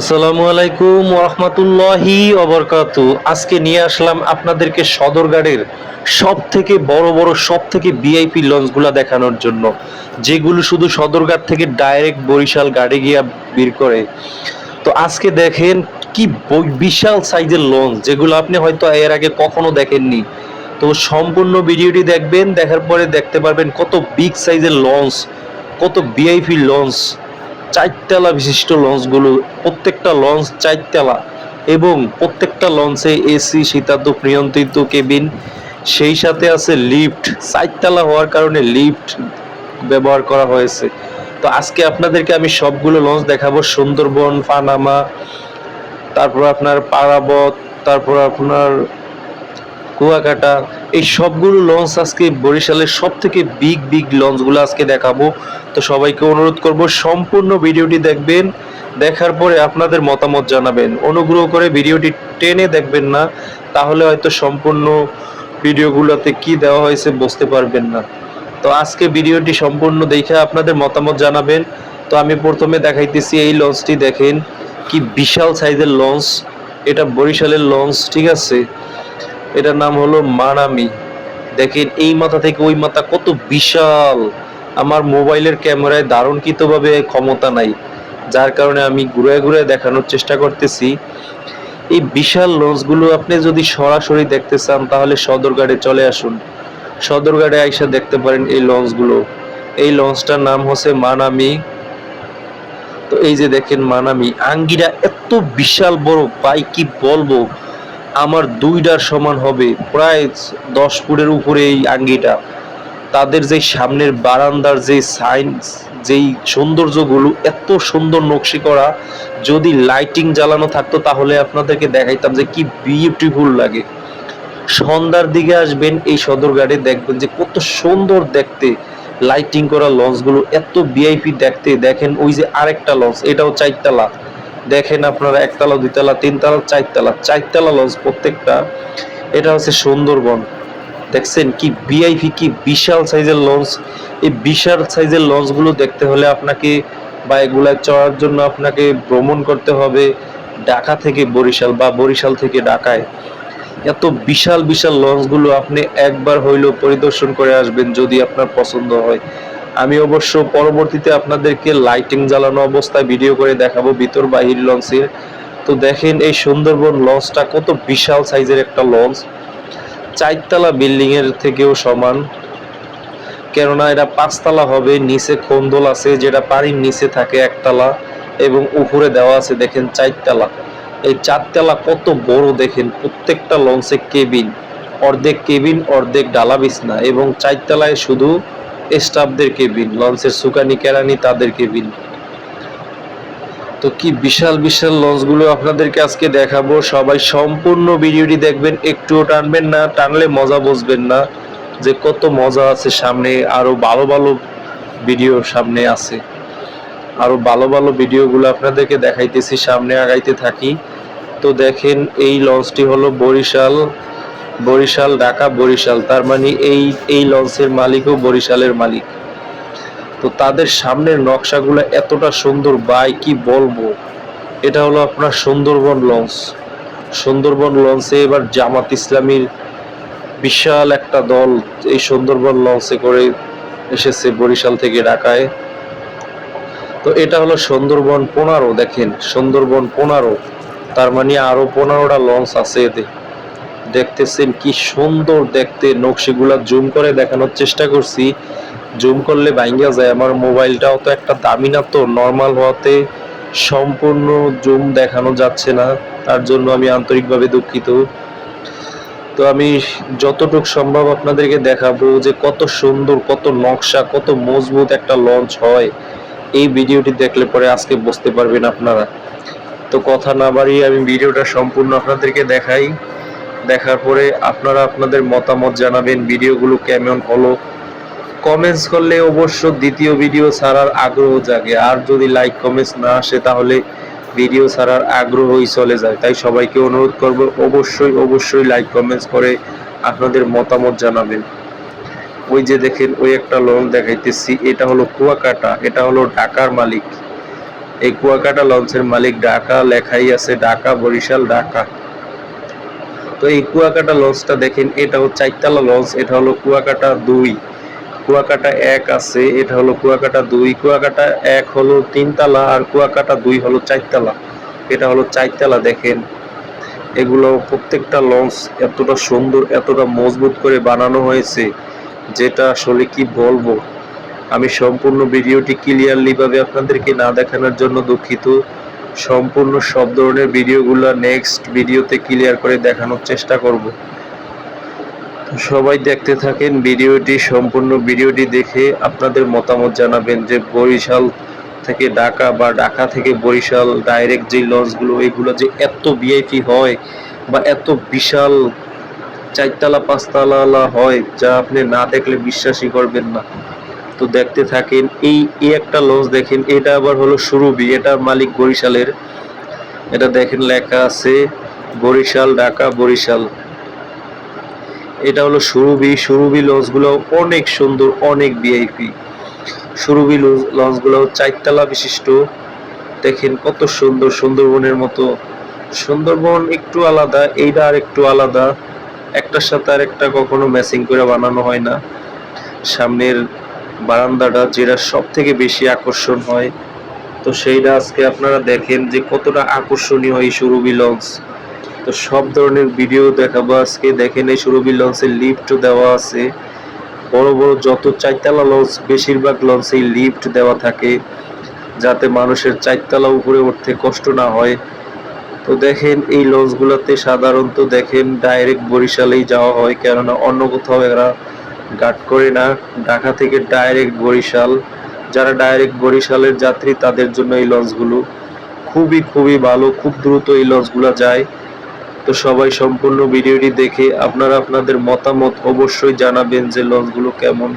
আসসালামু আলাইকুম রহমতুল্লাহি অবরকাতু আজকে নিয়ে আসলাম আপনাদেরকে সদরঘাটের সব থেকে বড় বড় সব থেকে ভিআইপি লঞ্চগুলো দেখানোর জন্য, যেগুলো শুধু সদরঘাট থেকে ডাইরেক্ট বরিশাল গাড়ি গিয়া বের করে। তো আজকে দেখেন কি বিশাল সাইজের লঞ্চ, যেগুলো আপনি হয়তো এর আগে কখনো দেখেননি। তো সম্পূর্ণ ভিডিওটি দেখবেন, দেখার পরে দেখতে পারবেন কত বিগ সাইজের লঞ্চ, কত ভিআইপি লঞ্চ। চারতলা বিশিষ্ট লঞ্চগুলো, প্রত্যেকটা লঞ্চ চারতলা এবং প্রত্যেকটা লঞ্চে এসি শীতাতপ নিয়ন্ত্রিত কেবিন। সেই সাথে আছে লিফট। চারতলা হওয়ার কারণে লিফট ব্যবহার করা হয়েছে। তো আজকে আপনাদেরকে আমি সবগুলো লঞ্চ দেখাবো। সুন্দরবন, পানামা, তারপর আপনার পারাবত, তারপর আপনার কুয়াকাটা, এই সবগুলো লঞ্চ আজকে বরিশালের সব থেকে বিগ বিগ লঞ্চগুলো আজকে দেখাবো। তো সবাইকে অনুরোধ করব, সম্পূর্ণ ভিডিওটি দেখবেন, দেখার পরে আপনাদের মতামত জানাবেন। অনুগ্রহ করে ভিডিওটি টেনে দেখবেন না, তাহলে হয়তো সম্পূর্ণ ভিডিওগুলোতে কি দেওয়া হয়েছে বুঝতে পারবেন না। তো আজকে ভিডিওটি সম্পূর্ণ দেখে আপনাদের মতামত জানাবেন। তো আমি প্রথমে দেখাইতেছি এই লঞ্চটি দেখেন, কি বিশাল সাইজের লঞ্চ এটা বরিশালের লঞ্চ ঠিক আছে? এটার নাম হলো মানামি। দেখেন, এই মাথা থেকে ওই মাথা কত বিশাল। আমার মোবাইলের ক্যামেরায় দারুণকৃতভাবে ক্ষমতা নাই, যার কারণে আমি ঘুরে ঘুরে দেখানোর চেষ্টা করতেছি। এই বিশাল লঞ্চগুলো আপনি যদি সরাসরি দেখতে চান, তাহলে সদরঘাটে চলে আসুন। সদরঘাটে আইসা দেখতে পারেন এই লঞ্চগুলো এই লঞ্চটার নাম হচ্ছে মানামি। তো এই যে দেখেন মানামি, আঙ্গিরা এত বিশাল বড়, ভাই কি বলব? আমার দুইটার সমান হবে প্রায় দশ ফুটের উপরে এই আঙ্গিটা। তাদের যে সামনের বারান্দার যে সাইন যেই সৌন্দর্যগুলো, এত সুন্দর নকশি করা, যদি লাইটিং জ্বালানো থাকতো তাহলে আপনাদেরকে দেখাইতাম যে কি বিউটিফুল লাগে। সন্ধ্যার দিকে আসবেন এই সদরঘাটে, দেখবেন যে কত সুন্দর দেখতে লাইটিং করা লঞ্চগুলো এত ভিআইপি দেখতে, দেখেন ওই যে আরেকটা লঞ্চ এটাও চারতলা। দেখেন আপনারা, একতলা, দুইতলা, তিনতলা, চারতলা। চারতলা লঞ্চ প্রত্যেকটা। এটা হচ্ছে সুন্দরবন। দেখছেন কি ভিআইপি কি বিশাল সাইজের লঞ্চ এই বিশাল সাইজের লঞ্চগুলো দেখতে হলে আপনাকে বা চড়ার জন্য আপনাকে ভ্রমণ করতে হবে ঢাকা থেকে বরিশাল বা বরিশাল থেকে ঢাকায়। এত বিশাল বিশাল লঞ্চগুলো আপনি একবার হইলেও পরিদর্শন করে আসবেন যদি আপনার পছন্দ হয়। আমি অবশ্য পরবর্তীতে আপনাদেরকে লাইটিং জ্বালানো অবস্থায় ভিডিও করে দেখাবো ভিতর বাহির লঞ্চের তো দেখেন এই সুন্দরবন লঞ্চটা কত বিশাল সাইজের একটা লঞ্চ চারতলা বিল্ডিং এর থেকেও সমান। কেননা এটা পাঁচতলা হবে, নিচে খন্দল আছে, যেটা পানির নিচে থাকে একতলা এবং উপরে দেওয়া আছে দেখেন চারতলা। এই চারতলা কত বড় দেখেন, প্রত্যেকটা লঞ্চে কেবিন অর্ধেক কেবিন অর্ধেক ডালা বিছনা এবং চারতলায় শুধু স্টাফদের কেবিন লঞ্চের সুকানি কেরানি তাদের কেবিন তো কি বিশাল বিশাল লঞ্চগুলো আপনাদেরকে আজকে দেখাবো। সবাই সম্পূর্ণ ভিডিওটি দেখবেন, একটুও টানবেন না, টানলে মজা বুঝবেন না যে কত মজা আছে সামনে, আরও ভালো ভালো ভিডিও সামনে আছে। আরও ভালো ভালো ভিডিওগুলো আপনাদেরকে দেখাইতেছি, সামনে আগাইতে থাকি। তো দেখেন, এই লঞ্চটি হলো বরিশাল বরিশাল, ঢাকা, বরিশাল, তার মানে এই এই লঞ্চের মালিকও বরিশালের মালিক। তো তাদের সামনের নকশাগুলো এতটা সুন্দর বাই কি বলব? এটা হলো আপনার সুন্দরবন লঞ্চ। সুন্দরবন লঞ্চে এবার জামাত ইসলামীর বিশাল একটা দল এই সুন্দরবন লঞ্চে করে এসেছে বরিশাল থেকে ঢাকায়। তো এটা হলো সুন্দরবন পনেরো, দেখেন, সুন্দরবন পনেরো। তার মানে আরও পনেরোটা লঞ্চ আছে এতে। দেখতেছেন কি সুন্দর দেখতে, নকশিগুলা জুম করে দেখানোর চেষ্টা করছি। জুম করলে ভাঙ্গা যায়, আমার মোবাইলটাও তো একটা দামি না তো নর্মাল হওয়াতে সম্পূর্ণ জুম দেখানো যাচ্ছে না, তার জন্য আমি আন্তরিকভাবে দুঃখিত। তো আমি যতটুকু সম্ভব আপনাদেরকে দেখাবো যে কত সুন্দর, কত নকশা, কত মজবুত একটা লঞ্চ হয়। এই ভিডিওটি দেখলে পরে আজকে বুঝতে পারবেন আপনারা। তো কথা না বাড়িয়ে আমি ভিডিওটা সম্পূর্ণ আপনাদেরকে দেখাই। দেখার পরে আপনারা আপনাদের মতামত জানাবেন, ভিডিওগুলো কেমন হলো। কমেন্টস করলে অবশ্য দ্বিতীয় ভিডিও ছাড়ার আগ্রহ জাগে। আর যদি লাইক কমেন্টস না আসে, তাহলে ভিডিও ছাড়ার আগ্রহই চলে যায়। তাই সবাইকে অনুরোধ করব, অবশ্যই অবশ্যই লাইক কমেন্টস করে আপনাদের মতামত জানাবেন। ওই যে দেখেন, ওই একটা লঞ্চ দেখাইতেছি। এটা হলো কুয়াকাটা, এটা হলো ঢাকার মালিক। এই কুয়াকাটা লঞ্চের মালিক ঢাকা, লেখাই আছে ঢাকা, বরিশাল, ঢাকা। তো এই কুয়াকাটা লঞ্চটা দেখেন, এটা হচ্ছে চারতলা লঞ্চ, এটা হলো কুয়াকাটা দুই। কুয়াকাটা এক আছে, এটা হলো কুয়াকাটা দুই, কুয়াকাটা এক হলো তিনতলা আর কুয়াকাটা দুই হলো চারতলা। এটা হলো চারতলা দেখেন। এগুলো প্রত্যেকটা লঞ্চ এতটা সুন্দর, এতটা মজবুত করে বানানো হয়েছে, যেটা আসলে কি বলব? আমি সম্পূর্ণ ভিডিওটি ক্লিয়ারলি ভাবে আপনাদেরকে না দেখানোর জন্য দুঃখিত। সম্পূর্ণ সব ধরনের ভিডিওগুলো নেক্সট ভিডিওতে ক্লিয়ার করে দেখানোর চেষ্টা করব। সবাই দেখতে থাকেন ভিডিওটি, সম্পূর্ণ ভিডিওটি দেখে আপনাদের মতামত জানাবেন যে বরিশাল থেকে ঢাকা বা ঢাকা থেকে বরিশাল ডাইরেক্ট যে লঞ্চগুলো, এগুলো যে এত ভিআইপি হয় বা এত বিশাল চারতলা, পাঁচতলা হয়, যা আপনি না দেখলে বিশ্বাসই করবেন না। তো দেখতে থাকেন, এই এই একটা লঞ্চ দেখেন, এটা আবার হলো সুরভি, এটা মালিক বরিশালের। এটা দেখেন লেখা আছে, বরিশাল, ঢাকা, বরিশাল। এটা হলো সুরভি সুরভি লঞ্চগুলো অনেক সুন্দর, অনেক ভিআইপি সুরভি লঞ্চগুলো চারতলা বিশিষ্ট। দেখেন কত সুন্দর, সুন্দরবনের মতো। সুন্দরবন একটু আলাদা, এইটা আর একটু আলাদা। একটার সাথে আর একটা কখনো ম্যাচিং করে বানানো হয় না। সামনের বারান্দাটা যেটা সব থেকে বেশি আকর্ষণ হয়। তো সেইটা আজকে আপনারা দেখেন যে কতটা আকর্ষণীয় এই সুরভি লঞ্চ। তো সব ধরনের ভিডিও দেখাবো আজকে। দেখেন এই সুরভি লঞ্চের লিফট দেওয়া আছে। বড় বড় যত চারতলা লঞ্চ, বেশিরভাগ লঞ্চেই লিফট দেওয়া থাকে, যাতে মানুষের চারতলা উপরে উঠতে কষ্ট না হয়। তো দেখেন এই লঞ্চগুলোতে সাধারণত দেখেন ডাইরেক্ট বরিশালেই যাওয়া হয়, কেননা অন্য কোথাও এরা গাট করে না ঢাকা থেকে ডাইরেক্ট বরিশাল। যারা ডাইরেক্ট বরিশালের যাত্রী, তাদের জন্য এই লঞ্চগুলো খুবই খুবই ভালো। খুব দ্রুত এই লঞ্চগুলো যায়। তো সবাই সম্পূর্ণ ভিডিওটি দেখে আপনারা আপনাদের মতামত অবশ্যই জানাবেন যে লঞ্চগুলো কেমন।